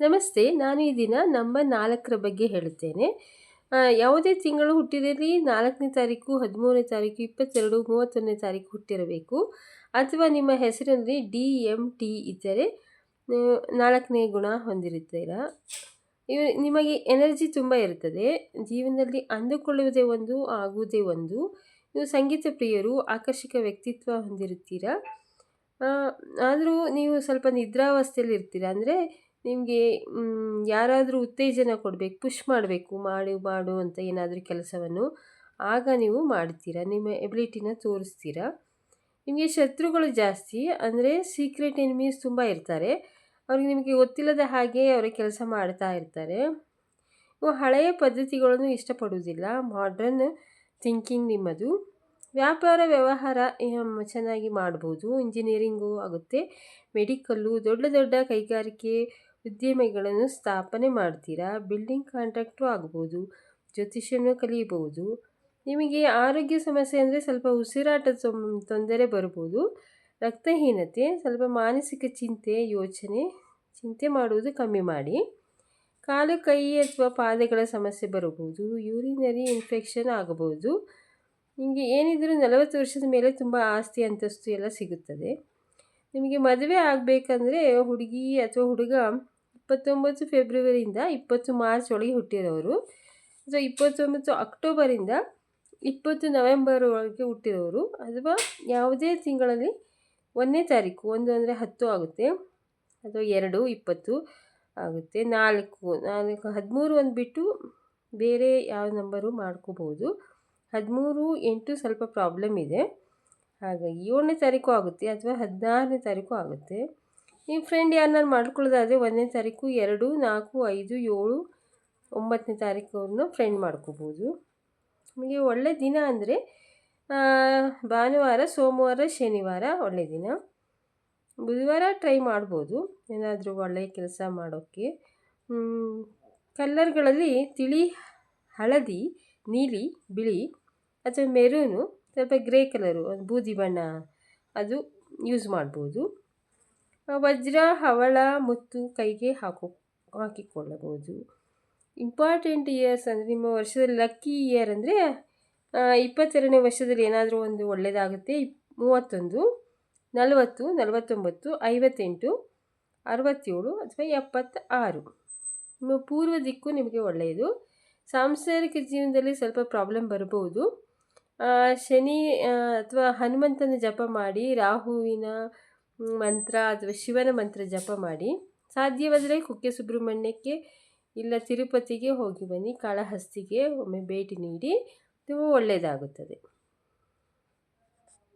ನಮಸ್ತೆ, ನಾನು ಈ ದಿನ ನಂಬರ್ ನಾಲ್ಕರ ಬಗ್ಗೆ ಹೇಳುತ್ತೇನೆ. ಯಾವುದೇ ತಿಂಗಳು ಹುಟ್ಟಿರಲಿ ನಾಲ್ಕನೇ ತಾರೀಕು, ಹದಿಮೂರನೇ ತಾರೀಕು, ಇಪ್ಪತ್ತೆರಡು, ಮೂವತ್ತೊಂದನೇ ತಾರೀಕು ಹುಟ್ಟಿರಬೇಕು. ಅಥವಾ ನಿಮ್ಮ ಹೆಸರಿನಲ್ಲಿ ಡಿ ಎಂ ಟಿ ಇದ್ದರೆ ನಾಲ್ಕನೇ ಗುಣ ಹೊಂದಿರುತ್ತೀರಾ. ಇವ ನಿಮಗೆ ಎನರ್ಜಿ ತುಂಬ ಇರುತ್ತದೆ. ಜೀವನದಲ್ಲಿ ಅಂದುಕೊಳ್ಳುವುದೇ ಒಂದು, ಆಗುವುದೇ ಒಂದು. ನೀವು ಸಂಗೀತ ಪ್ರಿಯರು, ಆಕರ್ಷಕ ವ್ಯಕ್ತಿತ್ವ ಹೊಂದಿರುತ್ತೀರಾ. ಆದರೂ ನೀವು ಸ್ವಲ್ಪ ನಿದ್ರಾವಸ್ಥೆಯಲ್ಲಿ ಇರ್ತೀರ ಅಂದರೆ ನಿಮಗೆ ಯಾರಾದರೂ ಉತ್ತೇಜನ ಕೊಡಬೇಕು ಪುಷ್ ಮಾಡಬೇಕು, ಮಾಡು ಮಾಡು ಅಂತ ಏನಾದರೂ ಕೆಲಸವನ್ನು, ಆಗ ನೀವು ಮಾಡ್ತೀರಾ? ನಿಮ್ಮ ಎಬಿಲಿಟಿನ ತೋರಿಸ್ತೀರಾ? ನಿಮಗೆ ಶತ್ರುಗಳು ಜಾಸ್ತಿ, ಅಂದರೆ ಸೀಕ್ರೆಟ್ ಎನಿಮೀಸ್ ತುಂಬ ಇರ್ತಾರೆ. ಅವ್ರಿಗೆ ನಿಮಗೆ ಗೊತ್ತಿಲ್ಲದ ಹಾಗೆ ಅವರ ಕೆಲಸ ಮಾಡ್ತಾ ಇರ್ತಾರೆ. ನೀವು ಹಳೆಯ ಪದ್ಧತಿಗಳನ್ನು ಇಷ್ಟಪಡುವುದಿಲ್ಲ. ಮಾಡ್ರನ್ ಥಿಂಕಿಂಗ್ ನಿಮ್ಮದು. ವ್ಯಾಪಾರ, ವ್ಯವಹಾರ ಚೆನ್ನಾಗಿ ಮಾಡ್ಬೋದು. ಇಂಜಿನಿಯರಿಂಗು ಆಗುತ್ತೆ. ಮೆಡಿಕಲ್ಲು ದೊಡ್ಡ ದೊಡ್ಡ ಕೈಗಾರಿಕೆ ಉದ್ಯಮಿಗಳನ್ನು ಸ್ಥಾಪನೆ ಮಾಡ್ತೀರಾ? ಬಿಲ್ಡಿಂಗ್ ಕಾಂಟ್ರಾಕ್ಟ್ರು ಆಗ್ಬೋದು ಜ್ಯೋತಿಷ್ಯವನ್ನು ಕಲಿಯಬಹುದು. ನಿಮಗೆ ಆರೋಗ್ಯ ಸಮಸ್ಯೆ ಅಂದರೆ ಸ್ವಲ್ಪ ಉಸಿರಾಟದ ತೊಂದರೆ ಬರ್ಬೋದು. ರಕ್ತಹೀನತೆ, ಸ್ವಲ್ಪ ಮಾನಸಿಕ ಚಿಂತೆ, ಯೋಚನೆ, ಚಿಂತೆ ಮಾಡುವುದು ಕಮ್ಮಿ ಮಾಡಿ. ಕಾಲು, ಕೈ ಅಥವಾ ಪಾದಗಳ ಸಮಸ್ಯೆ ಬರಬಹುದು, ಯೂರಿನರಿ ಇನ್ಫೆಕ್ಷನ್ ಆಗಬಹುದು. ನಿಮಗೆ ಏನಿದ್ರೂ ನಲವತ್ತು ವರ್ಷದ ಮೇಲೆ ತುಂಬ ಆಸ್ತಿ, ಅಂತಸ್ತು ಎಲ್ಲ ಸಿಗುತ್ತದೆ. ನಿಮಗೆ ಮದುವೆ ಆಗಬೇಕಂದ್ರೆ ಹುಡುಗಿ ಅಥವಾ ಹುಡುಗ ಇಪ್ಪತ್ತೊಂಬತ್ತು ಫೆಬ್ರವರಿಯಿಂದ ಇಪ್ಪತ್ತು ಮಾರ್ಚ್ ಒಳಗೆ ಹುಟ್ಟಿರೋರು. ಸೊ ಇಪ್ಪತ್ತೊಂಬತ್ತು ಅಕ್ಟೋಬರಿಂದ ಇಪ್ಪತ್ತು ನವೆಂಬರ್ ಒಳಗೆ ಹುಟ್ಟಿರೋರು. ಅಥವಾ ಯಾವುದೇ ತಿಂಗಳಲ್ಲಿ ಒಂದನೇ ತಾರೀಕು, ಒಂದು ಅಂದರೆ ಹತ್ತು ಆಗುತ್ತೆ. ಅಥವಾ ಎರಡು, ಇಪ್ಪತ್ತು ಆಗುತ್ತೆ. ನಾಲ್ಕು ನಾಲ್ಕು, ಹದಿಮೂರು ಅಂದ್ಬಿಟ್ಟು ಬೇರೆ ಯಾವ ನಂಬರು ಮಾಡ್ಕೋಬೋದು. ಹದಿಮೂರು ಎಂಟು ಸ್ವಲ್ಪ ಪ್ರಾಬ್ಲಮ್ ಇದೆ. ಹಾಗಾಗಿ ಏಳನೇ ತಾರೀಕು ಆಗುತ್ತೆ ಅಥವಾ ಹದಿನಾರನೇ ತಾರೀಕು ಆಗುತ್ತೆ. ನಿಮ್ಮ ಫ್ರೆಂಡ್ ಯಾರನ್ನಾರು ಮಾಡ್ಕೊಳ್ಳೋದಾದರೆ ಒಂದನೇ ತಾರೀಕು ಎರಡು, ನಾಲ್ಕು, ಐದು, ಏಳು, ಒಂಬತ್ತನೇ ತಾರೀಕು ಫ್ರೆಂಡ್ ಮಾಡ್ಕೋಬೋದು. ನಿಮಗೆ ಒಳ್ಳೆ ದಿನ ಅಂದರೆ ಭಾನುವಾರ, ಸೋಮವಾರ, ಶನಿವಾರ ಒಳ್ಳೆ ದಿನ. ಬುಧವಾರ ಟ್ರೈ ಮಾಡ್ಬೋದು. ಏನಾದರೂ ಒಳ್ಳೆ ಕೆಲಸ ಮಾಡೋಕ್ಕೆ. ಕಲ್ಲರ್ಗಳಲ್ಲಿ ತಿಳಿ, ಹಳದಿ, ನೀಲಿ, ಬಿಳಿ ಅಥವಾ ಮೆರೂನು ಸ್ವಲ್ಪ ಗ್ರೇ ಕಲರು ಬೂದಿ ಬಣ್ಣ, ಅದು ಯೂಸ್ ಮಾಡ್ಬೋದು. ವಜ್ರ, ಹವಳ ಮುತ್ತು ಕೈಗೆ ಹಾಕೋ, ಹಾಕಿಕೊಳ್ಳಬಹುದು. ಇಂಪಾರ್ಟೆಂಟ್ ಇಯರ್ಸ್ ಅಂದರೆ ನಿಮ್ಮ ವರ್ಷದಲ್ಲಿ ಲಕ್ಕಿ ಇಯರ್ ಅಂದರೆ ಇಪ್ಪತ್ತೆರಡನೇ ವರ್ಷದಲ್ಲಿ ಏನಾದರೂ ಒಂದು ಒಳ್ಳೆಯದಾಗುತ್ತೆ ಮೂವತ್ತೊಂದು, ನಲವತ್ತು, ನಲವತ್ತೊಂಬತ್ತು, ಐವತ್ತೆಂಟು, ಅರವತ್ತೇಳು ಅಥವಾ ಎಪ್ಪತ್ತ ಆರು ನಿಮ್ಮ ಪೂರ್ವ ದಿಕ್ಕು ನಿಮಗೆ ಒಳ್ಳೆಯದು. ಸಾಂಸಾರಿಕ ಜೀವನದಲ್ಲಿ ಸ್ವಲ್ಪ ಪ್ರಾಬ್ಲಮ್ ಬರಬಹುದು. ಶನಿ ಅಥವಾ ಹನುಮಂತನ ಜಪ ಮಾಡಿ, ರಾಹುವಿನ ಮಂತ್ರ ಅಥವಾ ಶಿವನ ಮಂತ್ರ ಜಪ ಮಾಡಿ. ಸಾಧ್ಯವಾದರೆ ಕುಕ್ಕೆ ಸುಬ್ರಹ್ಮಣ್ಯಕ್ಕೆ ಇಲ್ಲ ತಿರುಪತಿಗೆ ಹೋಗಿ ಬನ್ನಿ. ಕಾಳಹಸ್ತಿಗೆ ಒಮ್ಮೆ ಭೇಟಿ ನೀಡಿ. ತುಂಬ ಒಳ್ಳೆಯದಾಗುತ್ತದೆ.